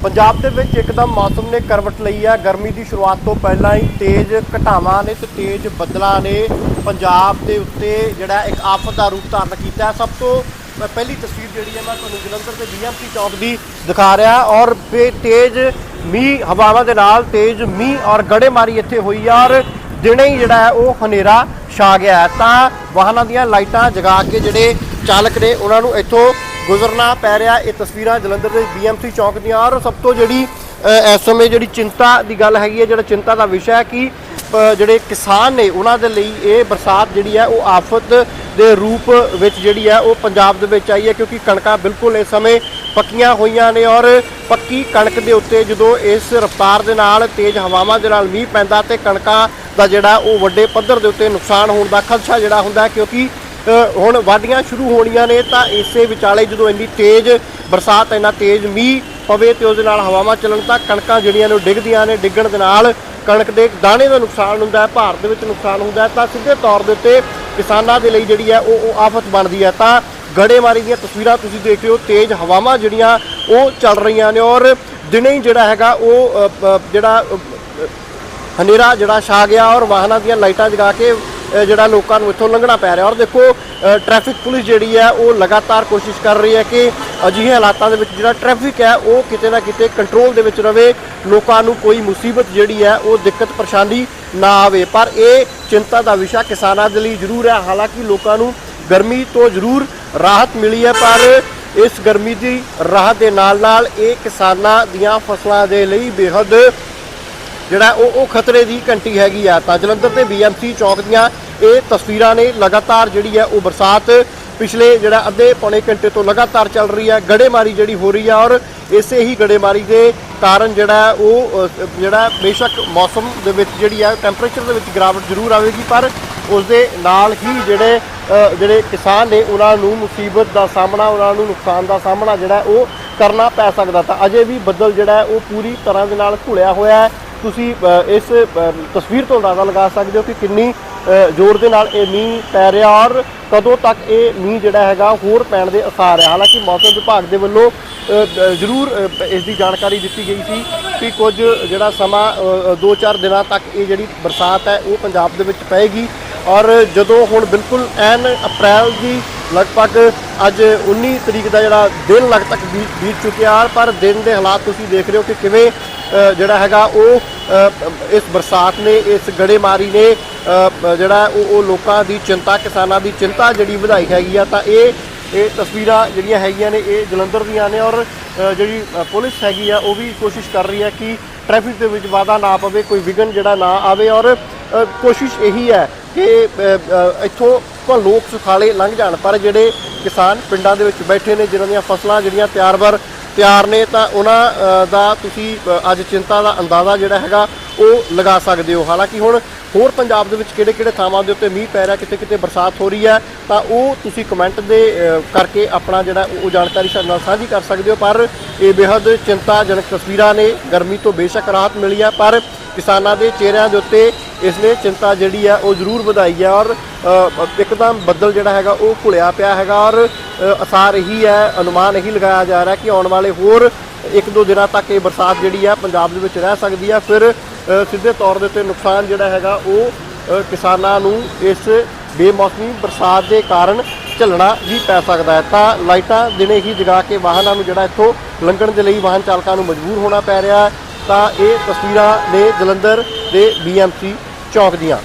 ਪੰਜਾਬ ਦੇ ਵਿੱਚ ਇੱਕਦਮ ਮੌਸਮ ਨੇ ਕਰਵਟ ਲਈ ਹੈ ਗਰਮੀ ਦੀ ਸ਼ੁਰੂਆਤ ਤੋਂ ਪਹਿਲਾਂ ਹੀ ਤੇਜ਼ ਘਟਾਵਾਂ ਨੇ ਤੇ ਤੇਜ਼ ਬੱਦਲਾਂ ਨੇ ਪੰਜਾਬ ਦੇ ਉੱਤੇ ਜਿਹੜਾ ਇੱਕ ਆਫਤ ਦਾ ਰੂਪ ਧਾਰਨ ਕੀਤਾ ਸਭ ਤੋਂ ਪਹਿਲੀ ਤਸਵੀਰ ਜਿਹੜੀ ਹੈ ਮੈਂ ਤੁਹਾਨੂੰ ਜਲੰਧਰ ਦੇ ਬੀਐਮਸੀ ਚੌਕ ਦੀ ਦਿਖਾ ਰਿਹਾ ਔਰ ਬੇ ਤੇਜ਼ ਮੀਂਹ ਹਵਾਵਾਂ ਦੇ ਨਾਲ ਤੇਜ਼ ਮੀਂਹ ਔਰ ਗੜੇਮਾਰੀ ਇੱਥੇ ਹੋਈ ਹੈ ਔਰ ਦਿਨੇ ਹੀ ਜਿਹੜਾ ਹੈ ਉਹ ਹਨੇਰਾ ਛਾ ਗਿਆ ਹੈ। ਤਾਂ ਵਾਹਨਾਂ ਦੀਆਂ ਲਾਈਟਾਂ ਜਗਾ ਕੇ ਜਿਹੜੇ ਚਾਲਕ ਨੇ ਉਹਨਾਂ ਨੂੰ ਇੱਥੋਂ ਗੁਜ਼ਰਨਾ ਪੈ ਰਿਹਾ ਇਹ ਤਸਵੀਰਾਂ ਜਲੰਧਰ ਦੇ ਬੀਐਮਸੀ ਚੌਂਕ ਦੀਆਂ ਔਰ ਸਭ ਤੋਂ ਜਿਹੜੀ ਇਸ ਸਮੇਂ ਜਿਹੜੀ ਚਿੰਤਾ ਦੀ ਗੱਲ ਹੈਗੀ ਹੈ, ਜਿਹੜਾ ਚਿੰਤਾ ਦਾ ਵਿਸ਼ਾ ਹੈ ਕਿ ਜਿਹੜੇ ਕਿਸਾਨ ਨੇ ਉਹਨਾਂ ਦੇ ਲਈ ਇਹ ਬਰਸਾਤ ਜਿਹੜੀ ਹੈ ਉਹ ਆਫਤ ਦੇ ਰੂਪ ਵਿੱਚ ਜਿਹੜੀ ਹੈ ਉਹ ਪੰਜਾਬ ਦੇ ਵਿੱਚ ਆਈ ਹੈ ਕਿਉਂਕਿ ਕਣਕਾਂ ਬਿਲਕੁਲ ਇਸ ਸਮੇਂ ਪੱਕੀਆਂ ਹੋਈਆਂ ਨੇ ਔਰ ਪੱਕੀ ਕਣਕ ਦੇ ਉੱਤੇ ਜਦੋਂ ਇਸ ਰਫ਼ਤਾਰ ਦੇ ਨਾਲ ਤੇਜ਼ ਹਵਾਵਾਂ ਦੇ ਨਾਲ ਮੀਂਹ ਪੈਂਦਾ ਤੇ ਕਣਕਾਂ ਦਾ ਜਿਹੜਾ ਉਹ ਵੱਡੇ ਪੱਧਰ ਦੇ ਉੱਤੇ ਨੁਕਸਾਨ ਹੋਣ ਦਾ ਖਦਸ਼ਾ ਜਿਹੜਾ ਹੁੰਦਾ ਕਿਉਂਕਿ ਹੁਣ ਵਾਢੀਆਂ ਸ਼ੁਰੂ ਹੋਣੀਆਂ ਨੇ ਤਾਂ ਇਸੇ ਵਿਚਾਲੇ ਜਦੋਂ ਇੰਨੀ ਤੇਜ਼ ਬਰਸਾਤ, ਇੰਨਾ ਤੇਜ਼ ਮੀਂਹ ਪਵੇ ਤੇ ਉਹਦੇ ਨਾਲ ਹਵਾਵਾਂ ਚੱਲਣ ਤਾਂ ਕਣਕਾਂ ਜਿਹੜੀਆਂ ਨੇ ਉਹ ਡਿੱਗਦੀਆਂ ਨੇ, ਡਿੱਗਣ ਦੇ ਨਾਲ ਕਣਕ ਦੇ ਦਾਣੇ ਦਾ ਨੁਕਸਾਨ ਹੁੰਦਾ ਹੈ, ਭਾਰ ਦੇ ਵਿੱਚ ਨੁਕਸਾਨ ਹੁੰਦਾ ਹੈ, ਤਾਂ ਸਿੱਧੇ ਤੌਰ ਦੇ ਉੱਤੇ ਕਿਸਾਨਾਂ ਦੇ ਲਈ ਜਿਹੜੀ ਹੈ ਉਹ ਉਹ ਆਫਤ ਬਣਦੀ ਹੈ। ਤਾਂ ਗੜੇਮਾਰੀ ਦੀਆਂ ਤਸਵੀਰਾਂ ਤੁਸੀਂ ਦੇਖ ਰਹੇ ਹੋ, ਤੇਜ਼ ਹਵਾਵਾਂ ਜਿਹੜੀਆਂ ਉਹ ਚੱਲ ਰਹੀਆਂ ਨੇ ਔਰ ਦਿਨੇ ਹੀ ਜਿਹੜਾ ਹੈਗਾ ਉਹ ਜਿਹੜਾ ਹਨੇਰਾ ਜਿਹੜਾ ਛਾ ਗਿਆ ਔਰ ਵਾਹਨਾਂ ਦੀਆਂ ਲਾਈਟਾਂ ਜਗਾ ਕੇ ਜਿਹੜਾ ਲੋਕਾਂ ਨੂੰ ਇੱਥੋਂ ਲੰਘਣਾ ਪੈ ਰਿਹਾ। ਔਰ ਦੇਖੋ ਅ, ਟ੍ਰੈਫਿਕ ਪੁਲਿਸ ਜਿਹੜੀ ਹੈ ਉਹ ਲਗਾਤਾਰ ਕੋਸ਼ਿਸ਼ ਕਰ ਰਹੀ ਹੈ ਕਿ ਅਜਿਹੇ ਹਾਲਾਤਾਂ ਦੇ ਵਿੱਚ ਜਿਹੜਾ ਟ੍ਰੈਫਿਕ ਹੈ ਉਹ ਕਿਤੇ ਨਾ ਕਿਤੇ ਕੰਟਰੋਲ ਦੇ ਵਿੱਚ ਰਵੇ। ਲੋਕਾਂ ਨੂੰ ਕੋਈ ਮੁਸੀਬਤ ਜਿਹੜੀ ਹੈ ਉਹ ਦਿੱਕਤ ਪਰੇਸ਼ਾਨੀ ਨਾ ਆਵੇ। ਪਰ ਇਹ ਚਿੰਤਾ ਦਾ ਵਿਸ਼ਾ ਕਿਸਾਨਾਂ ਦੇ ਲਈ ਜ਼ਰੂਰ ਹੈ। ਹਾਲਾਂਕਿ ਲੋਕਾਂ ਨੂੰ ਗਰਮੀ ਤੋਂ ਜ਼ਰੂਰ ਰਾਹਤ ਮਿਲੀ ਹੈ ਪਰ ਇਸ ਗਰਮੀ ਦੀ ਰਾਹਤ ਦੇ ਨਾਲ ਨਾਲ ਇਹ ਕਿਸਾਨਾਂ ਦੀਆਂ ਫਸਲਾਂ ਦੇ ਲਈ ਬੇਹੱਦ ਜਿਹੜਾ ਉਹ ਉਹ ਖਤਰੇ ਦੀ ਘੰਟੀ ਹੈਗੀ ਆ। ਤਾਂ ਜਲੰਧਰ ਤੇ ਬੀਐਮਸੀ ਚੌਕ ਦੀਆਂ ਇਹ ਤਸਵੀਰਾਂ ਨੇ ਲਗਾਤਾਰ ਜਿਹੜੀ ਹੈ ਉਹ ਬਰਸਾਤ ਪਿਛਲੇ ਜਿਹੜਾ ਅੱਧੇ ਪੌਣੇ ਘੰਟੇ ਤੋਂ ਲਗਾਤਾਰ ਚੱਲ ਰਹੀ ਹੈ। ਗੜੇਮਾਰੀ ਜਿਹੜੀ ਹੋ ਰਹੀ ਹੈ ਔਰ ਇਸੇ ਹੀ ਗੜੇਮਾਰੀ ਦੇ ਕਾਰਨ ਜਿਹੜਾ ਉਹ ਜਿਹੜਾ ਬੇਸ਼ੱਕ ਮੌਸਮ ਦੇ ਵਿੱਚ ਜਿਹੜੀ ਹੈ ਟੈਂਪਰੇਚਰ ਦੇ ਵਿੱਚ ਗਿਰਾਵਟ ਜ਼ਰੂਰ ਆਵੇਗੀ, ਪਰ ਉਸ ਦੇ ਨਾਲ ਹੀ ਜਿਹੜੇ ਜਿਹੜੇ ਕਿਸਾਨ ਨੇ ਉਹਨਾਂ ਨੂੰ ਮੁਸੀਬਤ ਦਾ ਸਾਹਮਣਾ, ਉਹਨਾਂ ਨੂੰ ਨੁਕਸਾਨ ਦਾ ਸਾਹਮਣਾ ਜਿਹੜਾ ਉਹ ਕਰਨਾ ਪੈ ਸਕਦਾ। ਤਾਂ ਅਜੇ ਵੀ ਬੱਦਲ ਜਿਹੜਾ ਉਹ ਪੂਰੀ ਤਰ੍ਹਾਂ ਦੇ ਨਾਲ ਘੁਲਿਆ ਹੋਇਆ ਹੈ। ਤੁਸੀਂ ਇਸ ਤਸਵੀਰ ਤੋਂ ਅੰਦਾਜ਼ਾ ਲਗਾ ਸਕਦੇ ਹੋ ਕਿ ਕਿੰਨੀ ਜ਼ੋਰ ਦੇ ਨਾਲ ਇਹ ਮੀਂਹ ਪੈ ਰਿਹਾ ਔਰ ਕਦੋਂ ਤੱਕ ਇਹ ਮੀਂਹ ਜਿਹੜਾ ਹੈਗਾ ਹੋਰ ਪੈਣ ਦੇ ਅਸਾਰ ਹੈ। ਹਾਲਾਂਕਿ ਮੌਸਮ ਵਿਭਾਗ ਦੇ ਵੱਲੋਂ ਜ਼ਰੂਰ ਇਸ ਦੀ ਜਾਣਕਾਰੀ ਦਿੱਤੀ ਗਈ ਸੀ ਕਿ ਕੁਝ ਜਿਹੜਾ ਸਮਾਂ 2-4 ਦਿਨਾਂ ਤੱਕ ਇਹ ਜਿਹੜੀ ਬਰਸਾਤ ਹੈ ਉਹ ਪੰਜਾਬ ਦੇ ਵਿੱਚ ਪਏਗੀ ਔਰ ਜਦੋਂ ਹੁਣ ਬਿਲਕੁਲ ਐਨ ਅਪ੍ਰੈਲ ਦੀ ਲਗਭਗ ਅੱਜ 19 ਤਰੀਕ ਦਾ ਜਿਹੜਾ ਦਿਨ ਲਗਭਗ ਤੱਕ ਬੀਤ ਬੀਤ ਚੁੱਕਿਆ ਪਰ ਦਿਨ ਦੇ ਹਾਲਾਤ ਤੁਸੀਂ ਦੇਖ ਰਹੇ ਹੋ ਕਿ ਕਿਵੇਂ ਜਿਹੜਾ ਹੈਗਾ ਉਹ ਇਸ ਬਰਸਾਤ ਨੇ, ਇਸ ਗੜੇਮਾਰੀ ਨੇ ਜਿਹੜਾ ਉਹ ਉਹ ਲੋਕਾਂ ਦੀ ਚਿੰਤਾ, ਕਿਸਾਨਾਂ ਦੀ ਚਿੰਤਾ ਜਿਹੜੀ ਵਧਾਈ ਹੈਗੀ ਆ, ਤਾਂ ਇਹ ਇਹ ਤਸਵੀਰਾਂ ਜਿਹੜੀਆਂ ਹੈਗੀਆਂ ਨੇ, ਇਹ ਜਲੰਧਰ ਦੀਆਂ ਨੇ ਔਰ ਜਿਹੜੀ ਪੁਲਿਸ ਹੈਗੀ ਆ, ਉਹ ਵੀ ਕੋਸ਼ਿਸ਼ ਕਰ ਰਹੀ ਹੈ ਕਿ ਟ੍ਰੈਫਿਕ ਦੇ ਵਿੱਚ ਵਾਧਾ ਨਾ ਪਵੇ, ਕੋਈ ਵਿਘਨ ਜਿਹੜਾ ਨਾ ਆਵੇ ਔਰ ਕੋਸ਼ਿਸ਼ ਇਹੀ ਹੈ ਕਿ ਇੱਥੋਂ ਤਾਂ ਲੋਕ ਸੁਖਾਲੇ ਲੰਘ ਜਾਣ, ਪਰ ਜਿਹੜੇ ਕਿਸਾਨ ਪਿੰਡਾਂ ਦੇ ਵਿੱਚ ਬੈਠੇ ਨੇ, ਜਿਨ੍ਹਾਂ ਦੀਆਂ ਫਸਲਾਂ ਜਿਹੜੀਆਂ ਤਿਆਰ-ਬਰ ਤਿਆਰ ਨੇ ਤਾਂ ਉਹਨਾਂ ਦਾ ਤੁਸੀਂ ਅੱਜ ਚਿੰਤਾ ਦਾ ਅੰਦਾਜ਼ਾ ਜਿਹੜਾ ਹੈਗਾ, ਉਹ ਲਗਾ ਸਕਦੇ ਹੋ। ਹਾਲਾਂਕਿ ਹੁਣ ਹੋਰ ਪੰਜਾਬ ਦੇ ਵਿੱਚ ਕਿਹੜੇ-ਕਿਹੜੇ ਥਾਵਾਂ ਦੇ ਉੱਤੇ ਮੀਂਹ ਪੈ ਰਿਹਾ, ਕਿਤੇ-ਕਿਤੇ ਬਰਸਾਤ ਹੋ ਰਹੀ ਹੈ, ਤਾਂ ਉਹ ਤੁਸੀਂ ਕਮੈਂਟ ਦੇ ਕਰਕੇ ਆਪਣਾ ਜਿਹੜਾ ਉਹ ਜਾਣਕਾਰੀ ਸਾਡੇ ਨਾਲ ਸਾਂਝੀ ਕਰ ਸਕਦੇ ਹੋ। ਪਰ ਇਹ ਬੇहद ਚਿੰਤਾਜਨਕ ਤਸਵੀਰਾਂ ਨੇ। ਗਰਮੀ ਤੋਂ ਬੇਸ਼ੱਕ ਰਾਹਤ ਮਿਲੀ ਹੈ, ਪਰ ਕਿਸਾਨਾਂ ਦੇ ਚਿਹਰਿਆਂ ਦੇ ਉੱਤੇ ਇਸ ਨੇ ਚਿੰਤਾ ਜਿਹੜੀ ਆ, ਉਹ ਜ਼ਰੂਰ ਵਧਾਈ ਹੈ ਔਰ ਇੱਕਦਮ ਬੱਦਲ ਜਿਹੜਾ ਹੈਗਾ, ਉਹ ਘੁਲਿਆ ਪਿਆ ਹੈਗਾ ਔਰ ਅਸਾਰ ਇਹੀ ਹੈ, ਅਨੁਮਾਨ ਇਹੀ ਲਗਾਇਆ ਜਾ ਰਿਹਾ ਕਿ ਆਉਣ ਵਾਲੇ ਹੋਰ ਇੱਕ ਦੋ ਦਿਨਾਂ ਤੱਕ ਇਹ ਬਰਸਾਤ ਜਿਹੜੀ ਆ, ਪੰਜਾਬ ਦੇ ਵਿੱਚ ਰਹਿ ਸਕਦੀ ਆ। ਫਿਰ ਸਿੱਧੇ ਤੌਰ ਦੇ ਉੱਤੇ ਨੁਕਸਾਨ ਜਿਹੜਾ ਹੈਗਾ, ਉਹ ਕਿਸਾਨਾਂ ਨੂੰ ਇਸ ਬੇਮੌਸਮੀ ਬਰਸਾਤ ਦੇ ਕਾਰਨ ਝੱਲਣਾ ਵੀ ਪੈ ਸਕਦਾ ਹੈ। ਤਾਂ ਲਾਈਟਾਂ ਦਿਨੇ ਹੀ ਜਗਾ ਕੇ ਵਾਹਨਾਂ ਨੂੰ ਜਿਹੜਾ ਇੱਥੋਂ ਲੰਘਣ ਦੇ ਲਈ ਵਾਹਨ ਚਾਲਕਾਂ ਨੂੰ ਮਜਬੂਰ ਹੋਣਾ ਪੈ ਰਿਹਾ ਹੈ। ਤਾਂ ਇਹ ਤਸਵੀਰਾਂ ਨੇ ਜਲੰਧਰ ਦੇ ਬੀਐਮਸੀ ਚੌਕ ਦੀਆਂ।